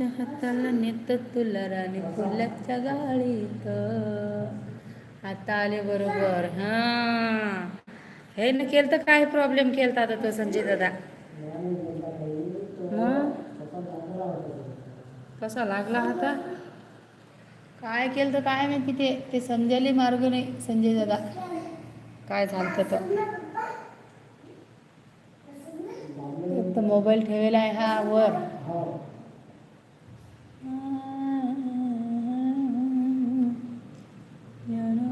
हाताला नेत तुला राणी फुलाच्या गाडीत. आता आले बरोबर. हा. हे न केलं तर काय प्रॉब्लेम केलता आता तो संजय दादा? मग? कसा लागला आता? काय केलं तर काय माहिती ते? ते समजायला मार्ग नाही संजय दादा. काय झालं तर एक तर मोबाईल ठेवलेला आहे हा वर. याना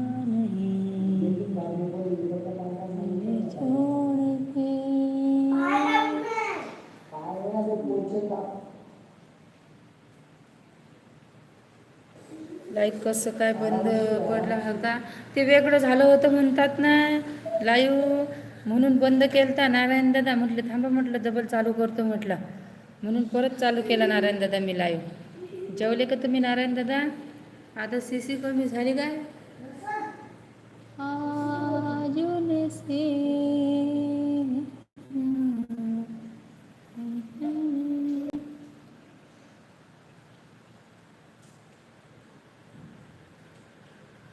कसं काय बंद पडला होता ते वेगळं झालं होतं म्हणतात ना. लाईव्ह म्हणून बंद केलता नारायण दादा. म्हटलं थांबा म्हटलं डबल चालू करतो म्हटलं. म्हणून परत चालू केला नारायण दादा मी लाईव्ह जेवले का तुम्ही नारायण दादा? आता सी सी कमी झाली काय?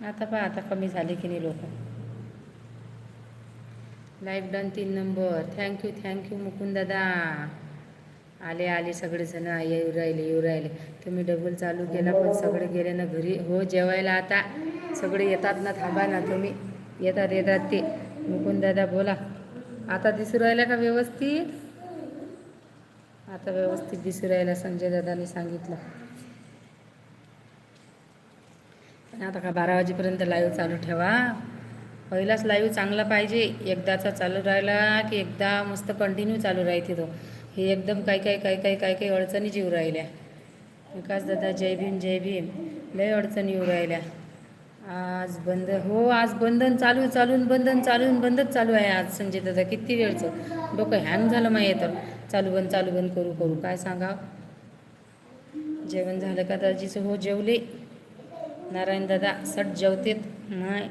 आता पहा आता कमी झाले की नाही लोक? लाईक डन तीन number thank you thank you Mukund दादा. आले आले सगळेजण येऊ राहिले येऊ राहिले. तुम्ही डबल चालू केला पण सगळे गेले ना घरी. हो जेवायला आता. सगळे येतात ना थांबा ना तुम्ही. येतात येतात ते. मुकुंद दादा बोला. आता दिसू राहिला का व्यवस्थित? आता व्यवस्थित दिसू राहिला संजय दादाने सांगितलं. आता का बारा वाजेपर्यंत लाईव्ह चालू ठेवा. पहिलाच लाईव्ह चांगला पाहिजे. एकदाचा चालू राहिला की एकदा मस्त कंटिन्यू चालू राहते तो. हे एकदम काय काय काय काय काय काही अडचणी येऊ राहिल्या. विकास दादा जय भीम जय भीम. लय अडचणी येऊ राहिल्या. आज बंद हो आज बंधन चालू चालून बंधन चालून बंदच चालू आहे आज संजय दादा. किती वेळचं? डोकं हँग झालं माहिती तर. चालू बंद चालू बंद करू करू. काय सांगा जेवण झालं का दाजीचं हो जेवले. नारायण दादा सट जेवतेत. नाही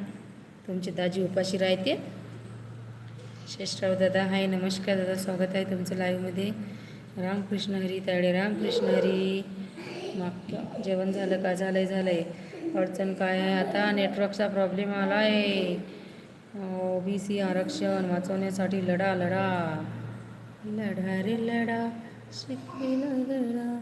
तुमची दाजी उपाशी राहते शेषराव दादा हाय नमस्कार दादा स्वागत आहे तुमचं लाईव्हमध्ये रामकृष्ण हरी ताडे रामकृष्ण हरी. मागच्या जेवण झालं का? झालं आहे झालं आहे अडचण काय आहे? आता नेटवर्कचा प्रॉब्लेम आला आहे ओ बी सी आरक्षण वाचवण्यासाठी लढा लढा. लढा रे लढा. शिकलेला लढा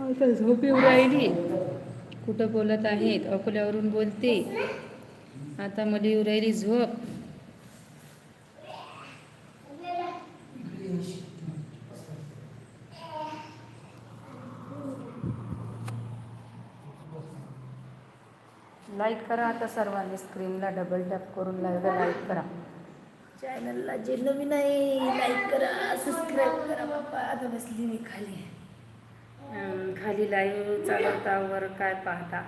आता झोप येऊ राहिली. कुठं बोलत आहेत? अकोल्यावरून बोलते. आता मला येऊ राहिली झोप. लाईक करा आता सर्वांनी स्क्रीनला डबल टॅप करून लाईव्हला लाईक करा. चॅनलला जे नवीन आहे लाईक करा सबस्क्राईब करा बाप्पा आता बसली मी खाली. खाली लाईव्ह चालवता वर काय पाहता?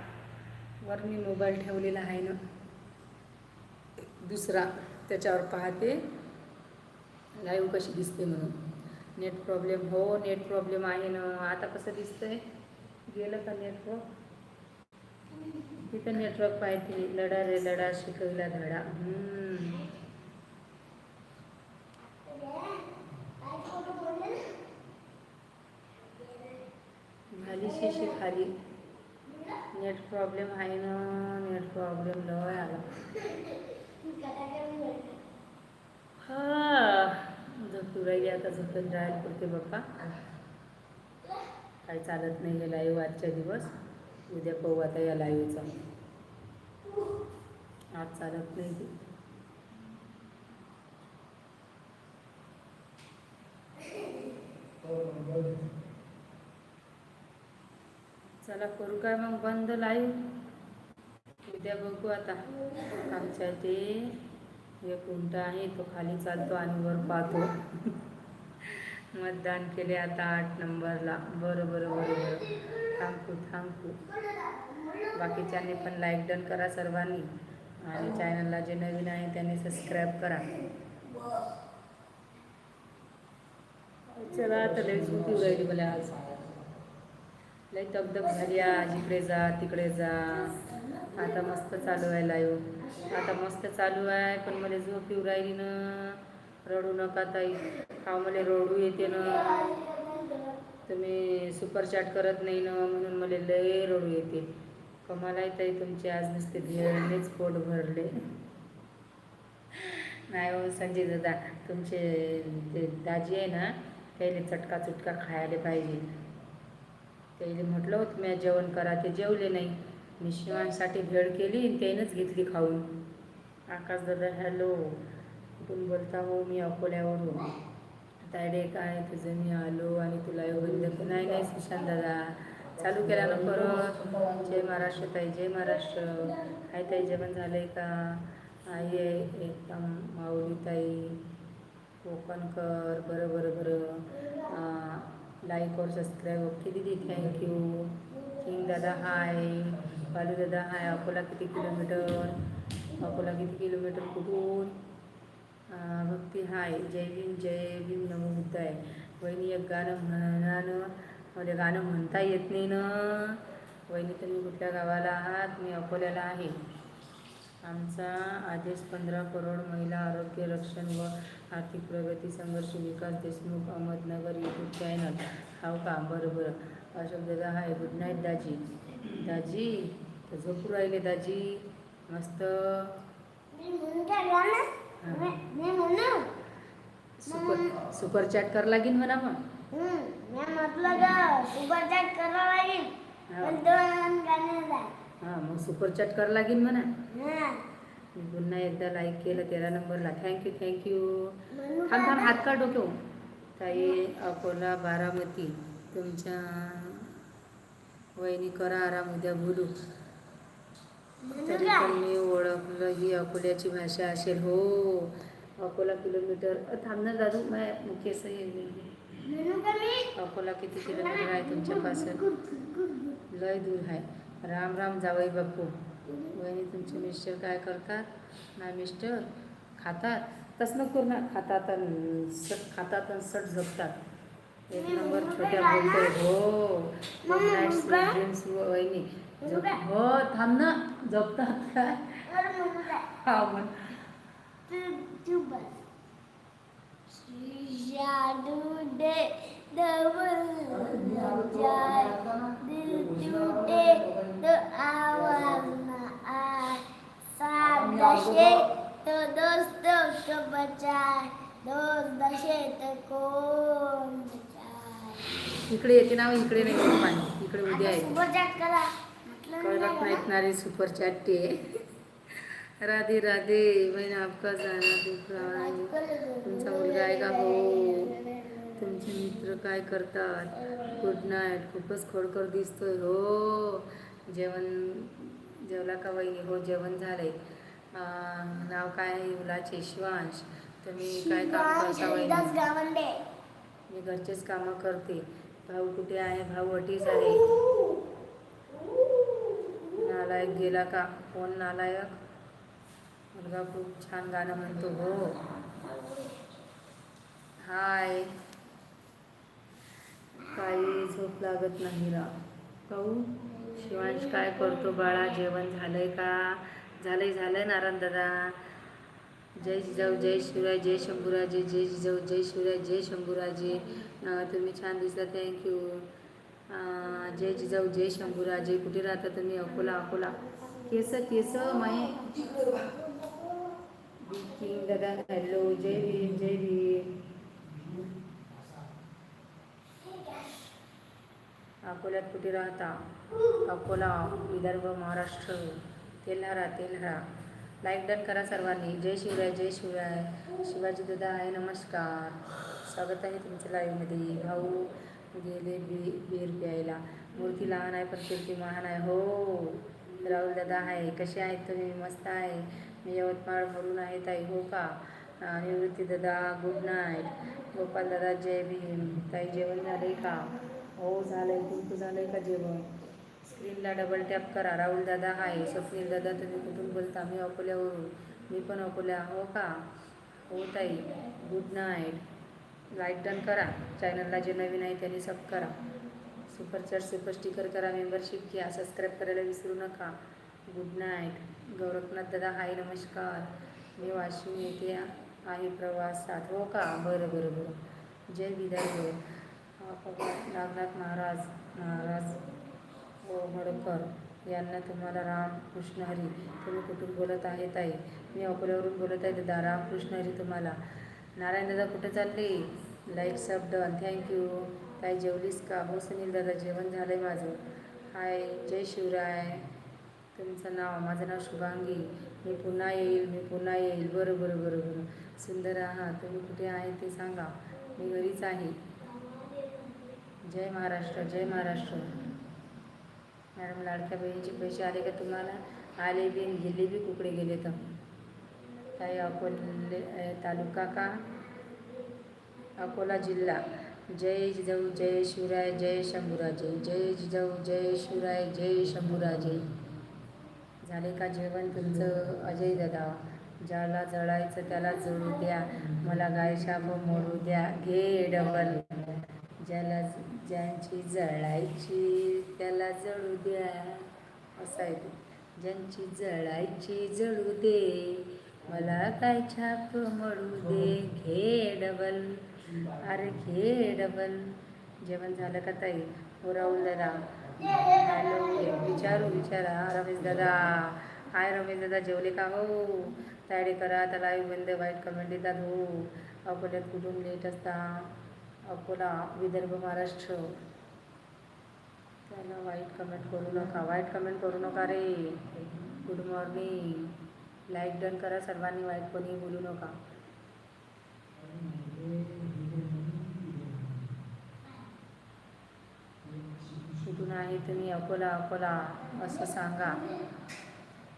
वर मी मोबाईल ठेवलेला आहे ना. दुसरा त्याच्यावर पाहते. लाईव्ह कशी दिसते म्हणून. नेट प्रॉब्लेम हो नेट प्रॉब्लेम आहे ना. आता कसं दिसतंय? गेलं का नेटवर्क? तिथं नेटवर्क पाहिजे लढा रे लढा शिकवला धडा. हम्म. झाली खाली. नेट प्रॉब्लेम आहे ना नेट प्रॉब्लेम लय आला. हा झोपू राहिली आता झोपून राहायला पुरते बाप्पा. काही चालत नाही हे लाईव्ह आजच्या दिवस. उद्या पाहू आता या लाईव्हचा आज चालत नाही चला करू काय मग बंद लाईव्ह उद्या बघू आता. आमच्या इथे एक उंट आहे तो खाली चालतो आणि वर पाहतो. मतदान केले आता आठ नंबरला. बरं बरं बरं बरं. थांबू थांबू. बाकीच्यांनी पण लाईक डन करा सर्वांनी. आणि चॅनलला जे नवीन आहे त्यांनी सबस्क्राईब करा. चला आता लई झोप मला आज. लई दगदग झाली आज इकडे जा तिकडे जा. आता मस्त चालू आहे लाईव्ह आता मस्त चालू आहे पण मला झोप येऊ राहिली ना. रडू नका ताई. का मला रडू येते ना. तुम्ही सुपर चॅट करत नाही ना म्हणून मला लय रडू येते. कमालाय ताई तुमचे आज नुसते भेळनेच पोट भरले. नाही हो संजय दादा तुमचे ते दाजी आहे ना त्याला चटका चुटका खायला पाहिजे. त्याने म्हटलं होतं मी जेवण करा ते जेवले नाही. मी शिवांसाठी भेट केली आणि त्यानंच घेतली खाऊन. आकाश दादा हॅलो. कुठून बोलता हो मी अकोल्यावरून. तायडे काय तुझं? मी आलो आणि तुला बंद नाही नाही सुशांत दादा. चालू केला ना परत. जय महाराष्ट्र ताई जय महाराष्ट्र. काय ताई जेवण झालंय का? आई आहे एकदम माऊली ताई. कोकणकर बरं बरं बरं. लाईक और सबस्क्राईब ओके दीदी थँक्यू किंग दादा हाय बालू दादा हाय अकोला किती किलोमीटर अकोला किती किलोमीटर कुठून? भक्ती हाय जय भीम जय भीम नमो बुद्धाय. वहिनी एक गाणं म्हणानं. मला गाणं म्हणता येत नाही ना. वहिनी तुम्ही कुठल्या गावाला आहात? मी अकोल्याला आहे. आमचा आदेश पंधरा करोड महिला आरोग्य रक्षण व आर्थिक प्रगती संघर्ष विकास देशमुख अहमदनगर यूट्यूब चॅनल हाव का? बरं बरं. अशोक दादा हाय गुड नाईट दाजी. दाजी तर झोपू राहिले दाजी. मस्त. सुपर सुपर चॅट कर लागीन म्हणा मग. म्हटलं सुपर चॅट करावं लागेल हां मग सुपर चॅट कर लागीन म्हणा. पुन्हा एकदा लाईक केलं तेरा नंबरला. थँक्यू थँक्यू थांब थांब हात काढ डोक्यो ताई अकोला बारामती. तुमच्या वहिनी करा आराम उद्या बोलू. तरी? पण मी ओळखलं ही अकोल्याची भाषा असेल. हो अकोला किलोमीटर. अ, थांब ना दादू माय मुकेश म्हणून का मी अकोला किती किलोमीटर आहे तुमच्यापासून. लय दूर आहे. राम राम जावई बापू. वहिनी तुमचे मिस्टर काय करतात? नाही मिस्टर खातात. तसं नको करू ना खातात आणि सट खातात आणि सट झोपतात एक नंबर छोट्या बोलतोय हो. ड्रीम्स वहिनी. हो थांब ना. झोपतात काय? हा म्हण. जादू दे. तो आवाज न दशे तो बचाए दोस्त दशे तो इकडे येते ना इकडे नाही येत पाणी. इकडे उद्या येते. करा कळत नाही नाहीत सुपर चॅट राधे राधे बहीण आपका जाणार तुमचा मुलगा आहे का? हो. तुमचे मित्र काय करतात? गुड नाईट खूपच खोडकर दिसतोय. हो. जेवण जेवला का वहिनी? हो जेवण झालंय. नाव काय आहे मुलाचे? शिवांश. तुम्ही काय काम करता वहिनी? मी घरचेच कामं करते. भाऊ कुठे आहे? भाऊ अटीच आहे नालायक गेला का? कोण नालायक? मुलगा खूप छान गाणं म्हणतो. हो. हाय काही झोप लागत नाही राव. काऊ शिवांश काय करतो बाळा? जेवण झालंय का? झालंय झालंय नारायण दादा. जय जिजाऊ जय शिवराय जय शंभूराजे जय जिजाऊ जय शिवराय जय शंभूराजे. तुम्ही छान दिसता थँक्यू जय जिजाऊ जय शंभूराजे. कुठे राहता तुम्ही? अकोला अकोला. केस केस माय किंग दादा हॅलो जय भीम जय भीम. अकोल्यात कुठे राहता? अकोला विदर्भ महाराष्ट्र तेल्हारा तेल्हारा लाईक डन करा सर्वांनी. जय शिवराय जय शिवराय. शिवाजी दादा आहे नमस्कार. स्वागत आहे तुमच्या लाईव्हमध्ये भाऊ गेले बी बीर प्यायला. मूर्ती लहान आहे पण कीर्ती महान आहे. हो. राहुल दादा आहे. कसे आहेत तुम्ही? मस्त आहे. मी यवतमाळ भरून आहे ताई. हो का? निवृत्ती दादा गुड नाईट गोपाल दादा जय भीम. ताई जेवण झाले का? हो झालंय तुमचं झालंय का जेवण? स्क्रीनला डबल टॅप करा. राहुल दादा आहे. स्वप्नील दादा तुम्ही कुठून बोलता? मी अकोल्यावरून. मी पण अकोल्या. हो का? हो ताई. गुड नाईट लाईक डन करा. चॅनलला जे नवीन आहे त्यांनी सब करा. सुपर चॅट सुपर स्टिकर करा. मेंबरशिप घ्या. सबस्क्राईब करायला विसरू नका. गुड नाईट गौरखनाथ दादा हाय नमस्कार. मी वाशिम येथे आहे प्रवासात. हो का? बरं बरं बरं. जय विदर्भ नागनाथ महाराज महाराज होळकर यांना तुम्हाला राम कृष्ण हरी. तुम्ही कुठून बोलत आहे ताई? मी अकोल्यावरून बोलत आहे दादा राम कृष्ण हरी तुम्हाला. नारायण दादा कुठे चालले? लाईक सब डन थँक्यू ताई जेवलीस का? हो सुनील दादा जेवण झालं आहे माझं. हाय जय शिवराय. तुमचं नाव माझं नाव शुभांगी. मी पुन्हा येईल मी पुन्हा येईल. बरं बरं बरं बरं. सुंदर आहात. तुम्ही कुठे आहे ते सांगा. मी घरीच आहे. जय महाराष्ट्र जय महाराष्ट्र. मॅडम लाडक्या बहिणीचे पैसे आले का तुम्हाला? आले बी गेले बी कुकडे गेले तर. काही अकोले तालुका का? अकोला जिल्हा. जय जिजाऊ जय शिवराय जय शंभूराजे. जय जिजाऊ जय शिवराय जय शंभूराजे. झाले का जेवण तुमचं? अजय दादा ज्याला जळायचं त्याला जोडू द्या. मला गायशाप मोडू द्या. घे डबल. ज्याला ज्यांची जळायची त्याला जळू द्या. असं आहे ते. ज्यांची जळायची जळू दे मला काय छाप मळू दे. घे डबल अरे घे डबल. जेवण झालं का ताई? हो राहुल दादा. हॅलो विचारू विचारा. रमेश दादा. हाय रमेश दादा जेवले का हो? तयारी करा त्याला बंद वाईट कमेंट येतात हो. अकोल्यात कुठून लेट असता? अकोला विदर्भ महाराष्ट्र. त्याला वाईट कमेंट करू नका. वाईट कमेंट करू नका रे. गुड मॉर्निंग लाईक डन करा सर्वांनी. वाईट कोणी बोलू नका. कुठून आहे तुम्ही? अकोला अकोला. असं सांगा.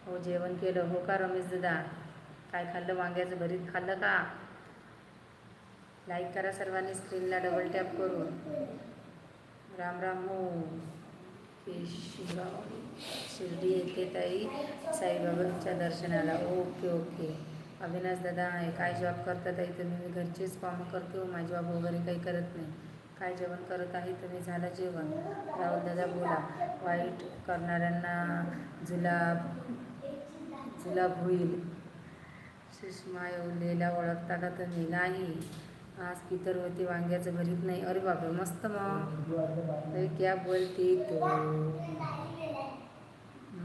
हो जेवण केलं. हो का रमेश दादा? काय खाल्लं? वांग्याचं भरीत खाल्लं का? लाईक करा सर्वांनी स्क्रीनला डबल टॅप करून. राम राम हो. शिवा शिर्डी येथे ताई साईबाबांच्या दर्शनाला. Okay okay. अविनाश दादा आहे. काय जॉब करता ताई तुम्ही? मी घरचेच काम करते हो. माझी जॉब वगैरे काही करत नाही. काय जेवण करत आहे? तुम्ही झालं जेवण. राहुल दादा बोला. वाईट करणाऱ्यांना जुलाब जुलाब होईल. सुषमा येवलेला ओळखता का तुम्ही? नाही. आज पितर होते वांग्याचं भरीत नाही. अरे बापरे मस्त मग. क्या बोलते तो?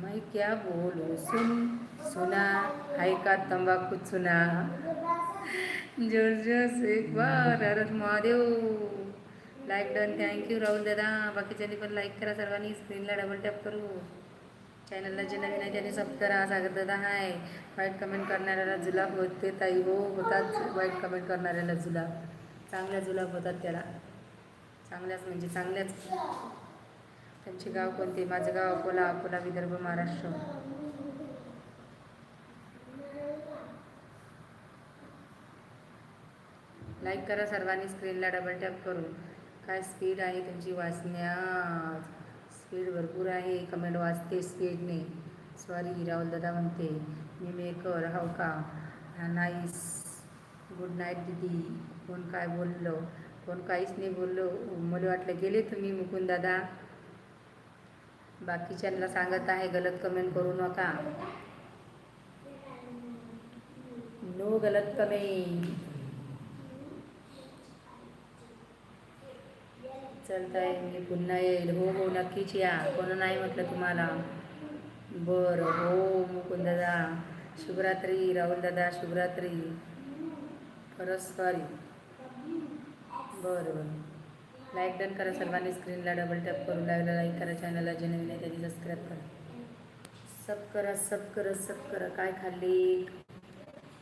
मैं क्या बोलू? सुन सुना है का तंबाखू सुना जोर जोर से एक बार हरत Mahadev. Like done thank you Rahul दादा. बाकीच्यांनी पण लाईक करा सर्वांनी. स्क्रीनला डबल टॅप करू. चॅनलला जे नवीन आहे त्यांनी सब करा सागर दादा हाय वाईट कमेंट करणाऱ्याला जुलाब होते ताई. हो होतात. वाईट कमेंट करणाऱ्याला जुलाब. चांगल्या जुलाब होतात त्याला. चांगल्याच म्हणजे चांगल्याच. त्यांचे गाव कोणते? माझं गाव अकोला अकोला विदर्भ महाराष्ट्र. लाईक करा सर्वांनी स्क्रीनला डबल टॅप करून. काय स्पीड आहे तुमची वाचण्यात स्पीड भरपूर आहे. कमेंट वाचते स्पीडने सॉरी राहुल दादा म्हणते मी मेकर हो का? नाईस गुड नाईट दिदी. कोण काय बोललो? कोण काहीच नाही बोललो. मला वाटलं गेले तुम्ही मुकुंद दादा. बाकीच्यांना सांगत आहे गलत कमेंट करू नका. नो गलत कमेंट चालतंय मी पुन्हा येईल. हो हो नक्कीच या. कोण नाही म्हटलं तुम्हाला? बरं. हो मुकुंद दादा. शुभरात्री राहुल दादा. शुभरात्री. खरंच सॉरी बरं बरं. लाईक डन करा सर्वांनी. स्क्रीनला डबल टॅप करून लाईव्हला लाईक करा. चॅनलला जे नवीन आहे त्यांनी सबस्क्राईब करा. सब करा सब करा सब करा. काय खाल्ली?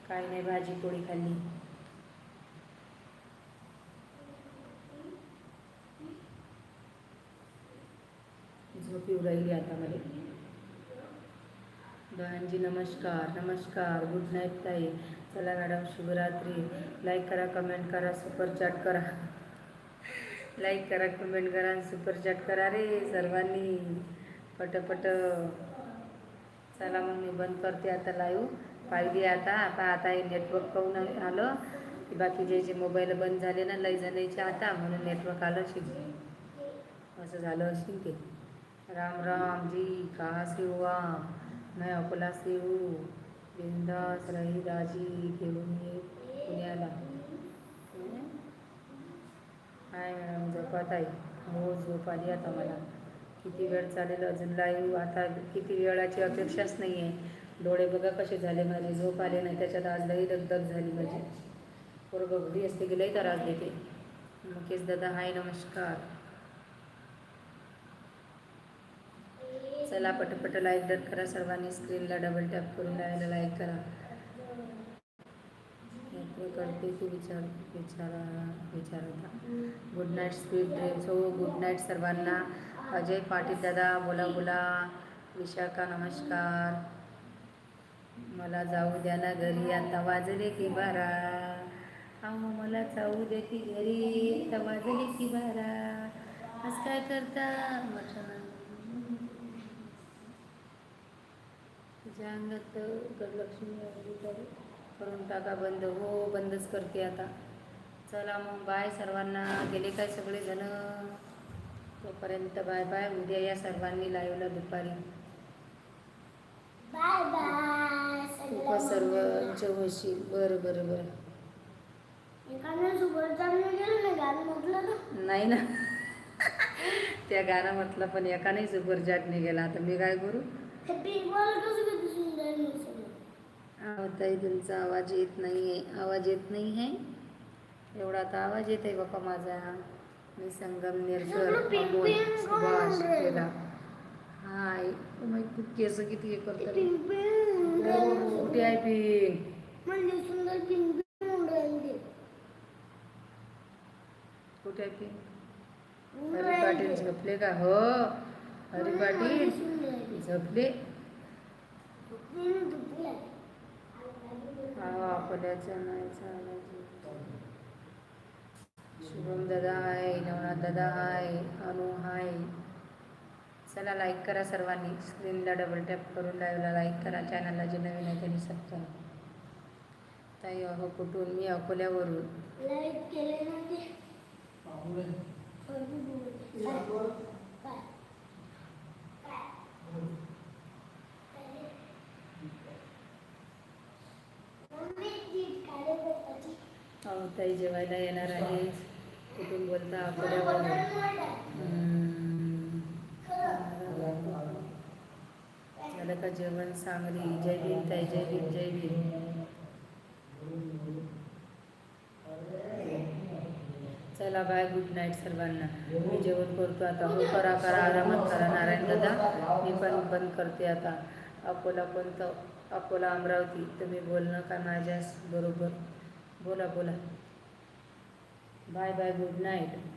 काय नाही भाजी पोळी खाल्ली. झोप येऊ राहिली आता मला. बहनजी नमस्कार नमस्कार. गुड नाईट ताई. चला मॅडम शुभरात्री. लाईक करा कमेंट करा सुपर चॅट करा. लाईक करा कमेंट करा आणि सुपर चॅट करा रे सर्वांनी. पटपट. चला मग मी बंद करते आता लाईव्ह पाहिली आता. आता आता हे नेटवर्क पाहून आलं. की बाकीचे जे मोबाईल बंद झाले ना लई जणांचे आता म्हणून नेटवर्क आलं शिक असं झालं असेल ते. राम राम जी कहाँ से हो आप मैं अकोला से हूँ बिंदास रही राजी घेऊन ये पुण्याला। हाय मॅडम झोपात आहे. हो झोप आली आता मला. किती वेळ चालेल अजून लाईव्ह आता किती वेळाची अपेक्षाच नाही आहे डोळे बघा कसे झाले माझे. झोप आले नाही त्याच्यात आज लई दगदग झाली माझी. पोरं घरी असते की लई त्रास देते. मुकेश दादा हाय नमस्कार. चला पटपट लाईक डट करा सर्वांनी स्क्रीनला डबल टॅप करून लावायला लाईक करा. करते की विचार विचारा होता गुड नाईट स्वीट ड्रीम्स हो गुड नाईट सर्वांना. अजय पाटील दादा बोला बोला. विशाखा नमस्कार. मला जाऊ द्या ना घरी. आता वाजले की बारा. अहो मला जाऊ दे की घरी. आता वाजले की बारा. आज काय करता? म्हटलं तुझ्या अंगात गडलक्ष्मी आली तर करून टाका बंद. हो बंदच करते आता. चला मग बाय सर्वांना. गेले काय सगळे जण तोपर्यंत बाय बाय. उद्या या सर्वांनी लाईव्हला दुपारी. Bye bye. सर्वांच्या होशील बरं बरं बरं. नाही ना. त्या गाणं म्हटलं पण एकाने सुपर चॅटने गेला आता मी काय करू? ताई तुमचा आवाज येत नाही आहे आवाज येत नाही आहे? एवढा आता आवाज येत आहे बापा माझा. मी संगमनेरकर अमोल सुभाष केला. हाय मग तू केस किती हे करतो? हो, कुठे आहे. पिंक म्हणजे कुठे आहे पिंक हरी पाटील. झोपले का? हो. हरी पाटील. झोपले. हा नाही चालायचं शुभम दादा हाय नवनाथ दादा हाय अनु हाय. चला लाईक करा सर्वांनी. स्क्रीनला डबल टॅप करून लाईव्हला लाईक करा. चॅनलला जे नवीन आहे त्यांनी सबस्क्राईब ताई अहो कुठून? मी अकोल्यावरून. लाइट केले ना ते काय? मम्मी, ती काळे पोटाची. अहो ताई जेवायला येणार आहे कुठून बोलता. झालं का जेवण सांगली जय भीम ताई जय भीम जय भीम. चला बाय गुड नाईट सर्वांना. मी जेवण करतो आता. हो करा करा. आरामात करा. नारायण दादा मी पण बंद करते आता. अकोला कोणतं? अकोला अमरावती. तुम्ही बोलणं का माझ्यास बरोबर? बोला बोला. Bye bye good night